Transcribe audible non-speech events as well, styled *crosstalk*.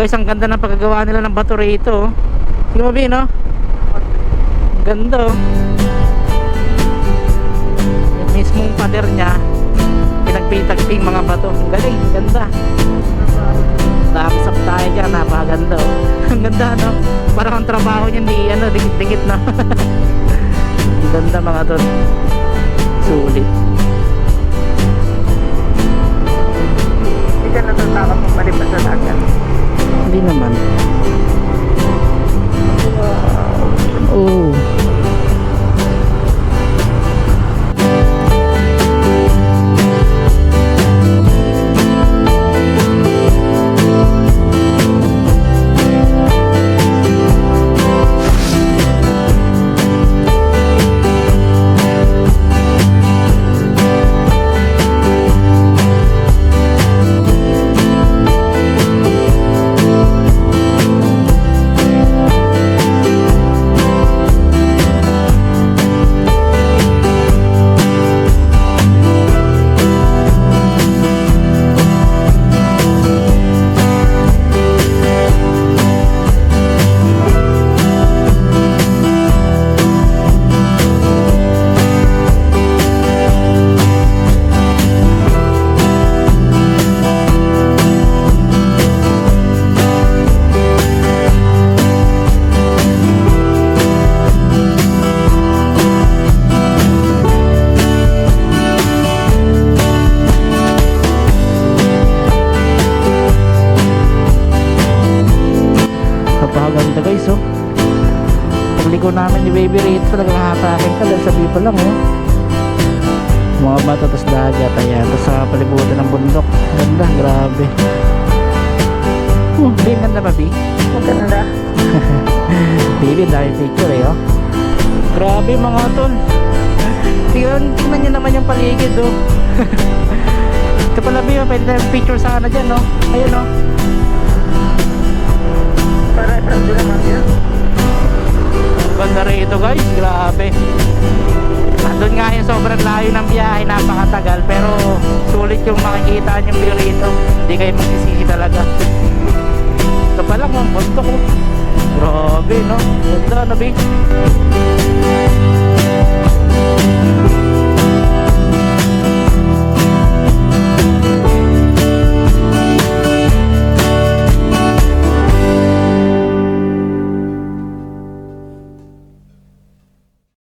guys, ang ganda ng pagkagawa nila ng bato rito. oh. Sige mo, no? Ang Ganda, oh. Yung mismong pader niya, pinagpitagping mga bato. Ang galing, ganda. Thumbs up tayo dyan, napakaganda, oh. *laughs* Ang ganda, no? Parang ang trabaho niya, hindi, ano, dikit-dikit, no? *laughs* ang ganda, mga tol. Sulit. Napakaganda guys oh. Pagligo namin ni Baby Rito talagang hatakin ka dahil sabi pa lang oh. Mga bata tas dagat ayan. Tapos sa palibutan ng bundok. Ganda, grabe. Oh, ang ganda pa Bi. Maganda. *laughs* Baby, dahil picture eh oh. Grabe mga tol. Tingnan, tingnan nyo naman yung paligid oh. *laughs* Ito pala oh, pwede na picture sana dyan oh. Ayun oh. Ganda rito guys, grabe. Nandun nga yung sobrang layo ng biyahe, napakatagal. Pero sulit yung makikita yung view rito. Hindi kayo magsisisi talaga. Ito pa lang, ang bundok ko. Grabe, no? Ganda, no, Big?